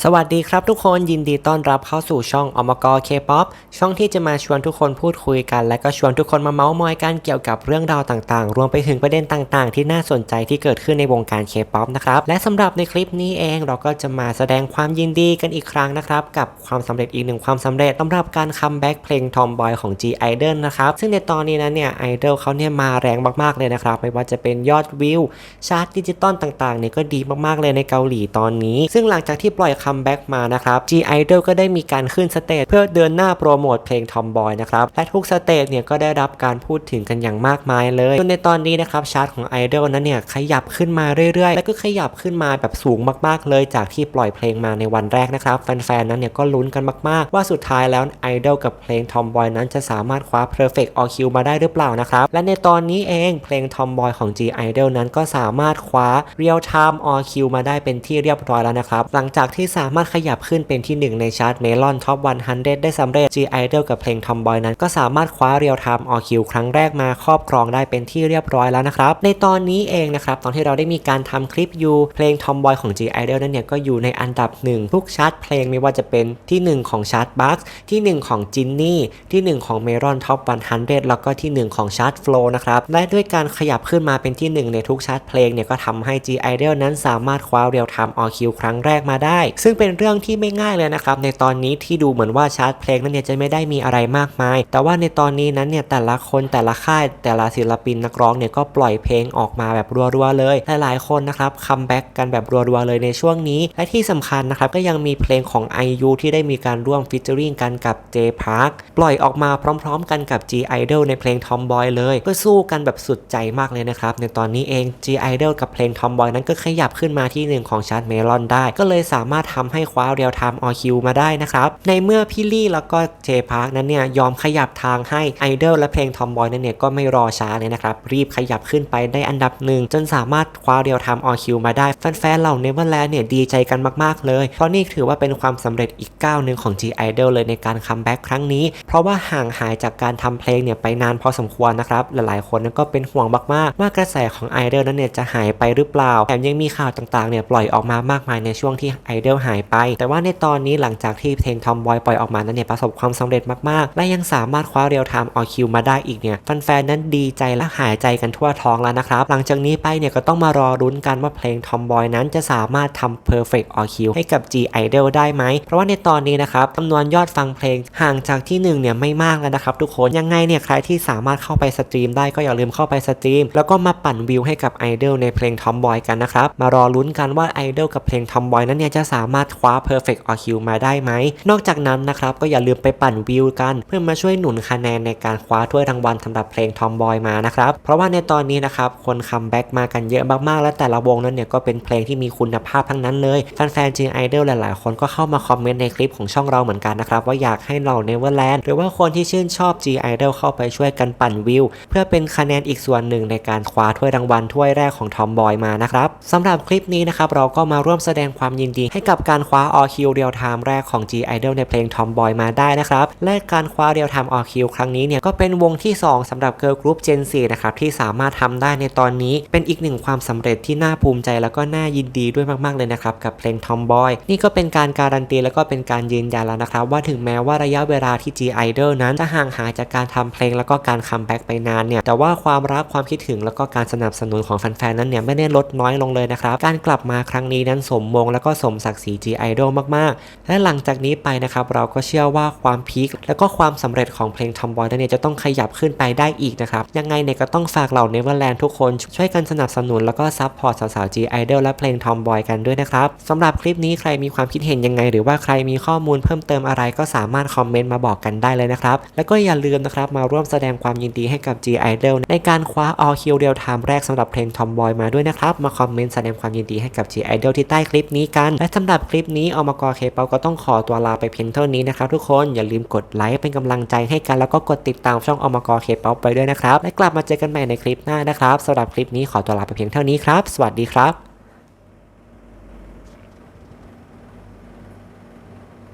สวัสดีครับทุกคนยินดีต้อนรับเข้าสู่ช่องอมกเคป๊อปช่องที่จะมาชวนทุกคนพูดคุยกัน และก็ชวนทุกคนมาเมาส์มอยกันเกี่ยวกับเรื่องราวต่างๆ รวมไปถึงประเด็นต่างๆ ที่น่าสนใจที่เกิดขึ้นในวงการเคป๊อปนะครับและสำหรับในคลิปนี้เองเราก็จะมาแสดงความยินดีกันอีกครั้งนะครับกับความสำเร็จอีกหนึ่งความสำเร็จสำหรับการคัมแบ็กเพลง Tomboy ของ G Idol นะครับซึ่งในตอนนี้นั้นเนี่ยไอดอลเขาเนี่ยมาแรงมากๆเลยนะครับไม่ว่าจะเป็นยอดวิวชาร์ตดิจิตอลต่างๆเนี่ยก็ดีมากๆเลยในเกาหลีตอนนี้ ซึ่งหลังจากที่ปล่อยคัมแบ็กมานะครับ G Idol ก็ได้มีการขึ้นสเตจเพื่อเดินหน้าโปรโมทเพลง Tomboy นะครับ และทุกสเตจเนี่ยก็ได้รับการพูดถึงกันอย่างมากมายเลยจนในตอนนี้นะครับชาร์ตของ Idol นั้นเนี่ยขยับขึ้นมาเรื่อยๆ แล้วก็ขยับขึ้นมาแบบสูงมากๆ เลยจากที่ปล่อยเพลงมาในวันแรกนะครับแฟนๆนั้นเนี่ยก็ลุ้นกันมากๆ ว่าสุดท้ายแล้ว Idol กับเพลง Tomboy นั้นจะสามารถคว้า Perfect All Q มาได้หรือเปล่านะครับและในตอนนี้เองเพลง Tomboy ของ G Idol นั้นก็สามารถคว้า Real Time All Q มาได้เป็นที่เรียบร้อยแล้วนะครับหลังจากที่สามารถขยับขึ้นเป็นที่หนึ่งในชาร์ตเมลอนท็อป 100 ได้สำเร็จ G Idol กับเพลง Tomboy นั้นก็สามารถคว้า Real Time All Q ครั้งแรกมาครอบครองได้เป็นที่เรียบร้อยแล้วนะครับ ในตอนนี้เองนะครับ ตอนที่เราได้มีการทำคลิปอยู่เพลง Tomboy ของ G Idol นั้นเนี่ยก็อยู่ในอันดับหนึ่งทุกชาร์ตเพลงไม่ว่าจะเป็นที่หนึ่งของชาร์ตบัคที่หนึ่งของจินนี่ที่หนึ่งของเมลอนท็อป 100 แล้วก็ที่หนึ่งของชาร์ต Flow นะครับและด้วยการขยับขึ้นมาเป็นที่หนึ่งในทุกชาร์ตเพลงเนี่ยก็ทำให้ G Idol นั้นสามารถคว้า Real Time All Q ครั้งแรกมาได้ซึ่งเป็นเรื่องที่ไม่ง่ายเลยนะครับในตอนนี้ที่ดูเหมือนว่าชาร์ตเพลงนั้นเนี่ยจะไม่ได้มีอะไรมากมาย แต่ว่าในตอนนี้นั้นเนี่ยแต่ละคนแต่ละค่ายแต่ละศิลปินนักร้องเนี่ยก็ปล่อยเพลงออกมาแบบรัวๆเลยหลายๆคนนะครับคัมแบ็กกันแบบรัวๆเลยในช่วงนี้ และที่สำคัญนะครับก็ยังมีเพลงของ IU ที่ได้มีการร่วมฟิชเจอริงกันกับ J Park ปล่อยออกมาพร้อม ๆ กันกับ G Idol ในเพลง Tomboy เลย ก็สู้กันแบบสุดใจมากเลยนะครับในตอนนี้เอง G Idol กับเพลง Tomboy นั้นก็ขยับขึ้นมาที่หนึ่งของชาร์ตเมลอนได้ ก็เลยสามารถทำให้คว้า Real Time All Q มาได้นะครับ ในเมื่อพี่ลี่แล้วก็เจพาร์คนั้นเนี่ยยอมขยับทางให้ไอดอลและเพลงทอมบอยนั้นเนี่ยก็ไม่รอช้าเลยนะครับ รีบขยับขึ้นไปได้อันดับหนึ่งจนสามารถคว้าเรียวทำออคิวมาได้ แฟนๆเหล่าเนเวอร์แลนด์เนี่ยดีใจกันมากๆเลย เพราะนี่ถือว่าเป็นความสำเร็จอีกก้าวหนึ่งของ G Idol เลยในการคัมแบ็กครั้งนี้ เพราะว่าห่างหายจากการทำเพลงเนี่ยไปนานพอสมควรนะครับหลายๆคนนั้นก็เป็นห่วงมากๆว่ากระแสของไอดอลนั้นเนี่ยจะหายไปหรือเปล่าแถมยังมีข่าวต่างๆเนี่ยปล่อยออกมามากมายในช่วงที่ไอดอลหายไป แต่ว่าในตอนนี้หลังจากที่เพลงทอมบอยปล่อยออกมานั้นเนี่ยประสบความสำเร็จมากๆ และยังสามารถคว้าเรียลไทม์ออคิวมาได้อีกเนี่ยแฟนๆนั้นดีใจและหายใจกันทั่วท้องแล้วนะครับ หลังจากนี้ไปเนี่ยก็ต้องมารอรุ้นกันว่าเพลง Tomboy นั้นจะสามารถทำ Perfect All Q ให้กับ G Idol ได้ไหม เพราะว่าในตอนนี้นะครับจำนวนยอดฟังเพลงห่างจากที่ 1 เนี่ยไม่มากแล้วนะครับทุกคน ยังไงเนี่ยใครที่สามารถเข้าไปสตรีมได้ก็อย่าลืมเข้าไปสตรีม แล้วก็มาปั่นวิวให้กับไอดอลในเพลง Tomboy กันนะครับ มารอลุ้นกันว่าไอดอลกับเพลง Tomboy นั้นเนี่ยจะสาามารถคว้า Perfect All Q มาได้ไหม นอกจากนั้นนะครับก็อย่าลืมไปปั่นวิวกัน เพื่อมาช่วยหนุนคะแนนในการคว้าถ้วยรางวัลสำหรับเพลง Tomboy มานะครับเพราะว่าในตอนนี้นะครับคนคัมแบ็กมากันเยอะมากๆ และแต่ละวงนั้นเนี่ยก็เป็นเพลงที่มีคุณภาพทั้งนั้นเลยแฟนๆจีไอดอลหลายๆ คนก็เข้ามาคอมเมนต์ในคลิปของช่องเราเหมือนกันนะครับว่าอยากให้เราเนเวอร์แลนด์หรือว่าคนที่ชื่นชอบ G Idol เข้าไปช่วยกันปั่นวิว เพื่อเป็นคะแนนอีกส่วนหนึ่งในการคว้าถ้วยรางวัลถ้วยแรกของ Tomboy มานะครับสำหรับคลิปนี้นะครับเราก็มาร่วมแสดงความยินดีให้กับการคว้า All Q Real Time แรกของ G Idol ในเพลง Tomboy มาได้นะครับ และการคว้า Real Time All Q ครั้งนี้เนี่ยก็เป็นวงที่ 2สำหรับเกิร์ลกรุ๊ป Gen 4นะครับที่สามารถทำได้ในตอนนี้ เป็นอีกหนึ่งความสำเร็จที่น่าภูมิใจแล้วก็น่ายินดีด้วยมากๆเลยนะครับกับเพลง Tomboy นี่ก็เป็นการการันตีแล้วก็เป็นการยืนยันแล้วนะครับ ว่าถึงแม้ว่าระยะเวลาที่ G Idol นั้นจะห่างหายจากการทำเพลงแล้วก็การคัมแบ็กไปนานเนี่ยแต่ว่าความรักความคิดถึงแล้วก็การสนับสนุนของแฟนๆนั้นเนี่ยไม่ได้ลดน้อยลงเลยนะครับการกลับมาครั้งนี้นั้นสมมงแล้วก็สมศักดิศรี G Idol มากๆ และหลังจากนี้ไปนะครับเราก็เชื่อว่าความพีคแล้วก็ความสำเร็จของเพลง Tomboy นั้นเนี่ยจะต้องขยับขึ้นไปได้อีกนะครับยังไงเนี่ยก็ต้องฝากเหล่า Neverland ทุกคนช่วยกันสนับสนุนแล้วก็ซัพพอร์ตสาวๆ G Idol และเพลง Tomboy กันด้วยนะครับสำหรับคลิปนี้ใครมีความคิดเห็นยังไง หรือว่าใครมีข้อมูลเพิ่มเติมอะไรก็สามารถคอมเมนต์มาบอกกันได้เลยนะครับแล้วก็อย่าลืมนะครับมาร่วมแสดงความยินดีให้กับ G Idol ในการคว้า All Q Real Time แรกสำหรับเพลง Tomboy มาด้วยนะครับมาคอมเมนต์แสดงความยินดีให้กับ G Idol ที่ใต้คลิปนี้กันและสำหรับหรับคลิปนี้อมกเคเปาก็ต้องขอตัวลาไปเพียงเท่านี้นะครับทุกคนอย่าลืมกดไลค์เป็นกำลังใจให้กันแล้วก็กดติดตามช่องอมกเคเปาไปด้วยนะครับและกลับมาเจอกันใหม่ในคลิปหน้านะครับสำหรับคลิปนี้ขอตัวลาไปเพียงเท่านี้ครับ สวัสดีครับ